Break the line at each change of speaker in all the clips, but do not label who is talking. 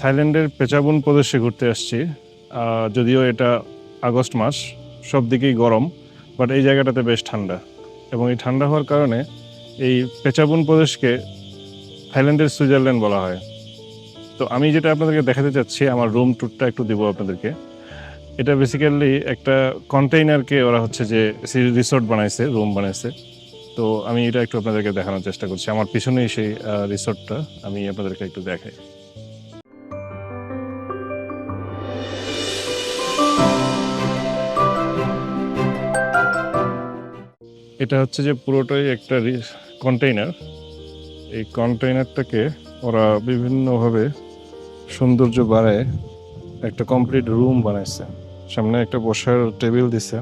থাইল্যান্ডের পেচাবুন প্রদেশে ঘুরতে আসছি যদিও এটা আগস্ট মাস, সব দিকেই গরম বাট এই জায়গাটাতে বেশ ঠান্ডা। এবং এই ঠান্ডা হওয়ার কারণে এই পেচাবুন প্রদেশকে থাইল্যান্ডের সুইজারল্যান্ড বলা হয়। তো আমি যেটা আপনাদেরকে দেখাতে চাচ্ছি, আমার রুম ট্যুরটা একটু দিব আপনাদেরকে। এটা বেসিক্যালি একটা কন্টেইনারকে ওরা হচ্ছে যে রিসোর্ট বানাইছে রুম বানাইছে। তো আমি এটা একটু আপনাদেরকে দেখানোর চেষ্টা করছি। আমার পিছনেই সেই রিসোর্টটা আমি আপনাদেরকে একটু দেখাই। এটা হচ্ছে যে পুরোটাই একটা কন্টেইনার এই কন্টেইনারটাকে ওরা বিভিন্নভাবে সৌন্দর্য বাড়ায়, একটা কমপ্লিট রুম বানাইছে। সামনে একটা বসার টেবিল দিছে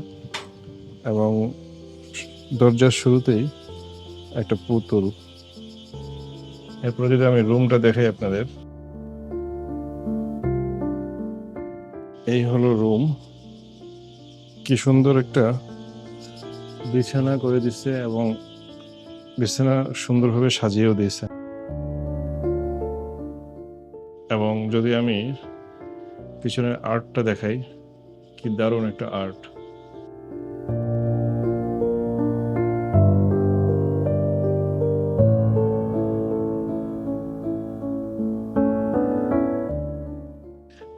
এবং দরজার শুরুতেই একটা পুতুল। এরপরে যদি আমি রুমটা দেখাই আপনাদের। এই হলো রুম কি সুন্দর একটা বিছানা করে দিচ্ছে এবং বিছানা সুন্দরভাবে সাজিয়েও দিয়েছে। এবং যদি আমি পিছনের আর্টটা দেখাই, কি দারুণ একটা আর্ট।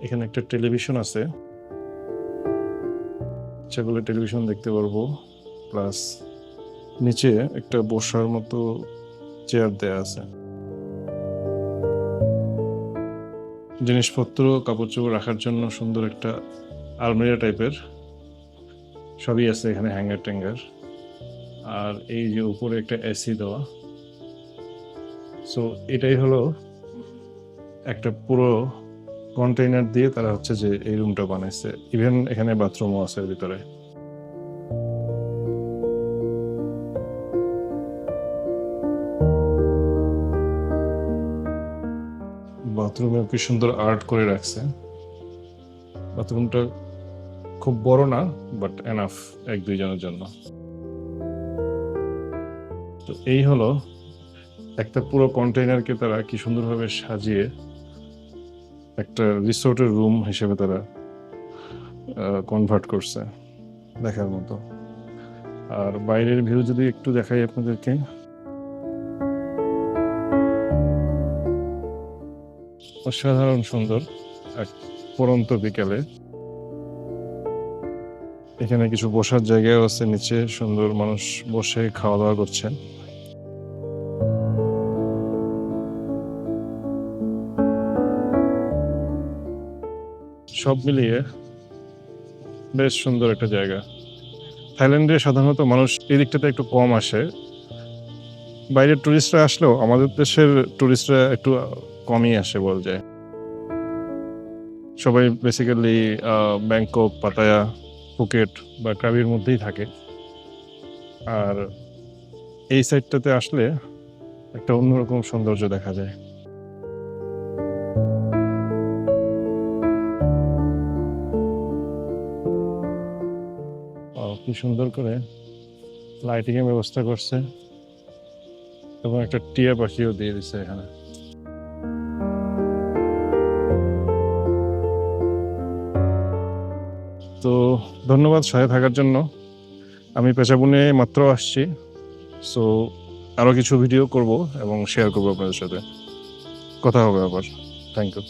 এখানে একটা টেলিভিশন আছে। ইচ্ছা করলে টেলিভিশন দেখতে পারব। প্লাস নিচে একটা বসার মতো চেয়ার দেয়া আছে। জিনিসপত্র কাপড় চোপড় রাখার জন্য সুন্দর একটা আলমিরা টাইপের সবই আছে এখানে হ্যাঙ্গার ট্যাঙ্গার। আর এই যে উপরে একটা এসি দেওয়া। সো এটাই হলো একটা পুরো কন্টেইনার দিয়ে তারা হচ্ছে যে এই রুমটা বানাইছে। ইভেন এখানে বাথরুমও আছে ভিতরে। বাথরুমে কি সুন্দর আর্ট করে রাখছে। বাথরুমটা খুব বড় না বাট এনাফ এক দুইজনের জন্য। তো এই হলো একটা পুরো কন্টেইনারকে তারা কি সুন্দরভাবে সাজিয়ে একটা রিসোর্টের রুম হিসেবে তারা কনভার্ট করছে দেখার মতো। আর বাইরের ভিউ যদি একটু দেখাই আপনাদেরকে। অসাধারণ সুন্দর এক পরন্ত বিকেলে। এখানে কিছু বসার জায়গাও আছে, নিচে সুন্দর মানুষ বসে খাওয়া দাওয়া করছেন। সব মিলিয়ে বেশ সুন্দর একটা জায়গা। থাইল্যান্ডে সাধারণত মানুষ এই দিকটাতে একটু কম আসে। বাইরের টুরিস্টরা আসলেও আমাদের দেশের টুরিস্টরা একটু কমই আসে বল যায় সবাই বেসিক্যালি ব্যাংকক পাতায়া ফুকেট বা ক্রাবির মধ্যেই থাকে। আর এই সাইডটাতে আসলে একটা অন্যরকম সৌন্দর্য দেখা যায়। কি সুন্দর করে লাইটিং এর ব্যবস্থা করছে। এবং একটা টিয়া পাখিও দিয়ে দিছে এখানে। তো ধন্যবাদ সহায় থাকার জন্য। আমি পেশাবুনে মাত্র আসছি সো আরও কিছু ভিডিও করব এবং শেয়ার করব আপনাদের সাথে। কথা হবে আবার। Thank you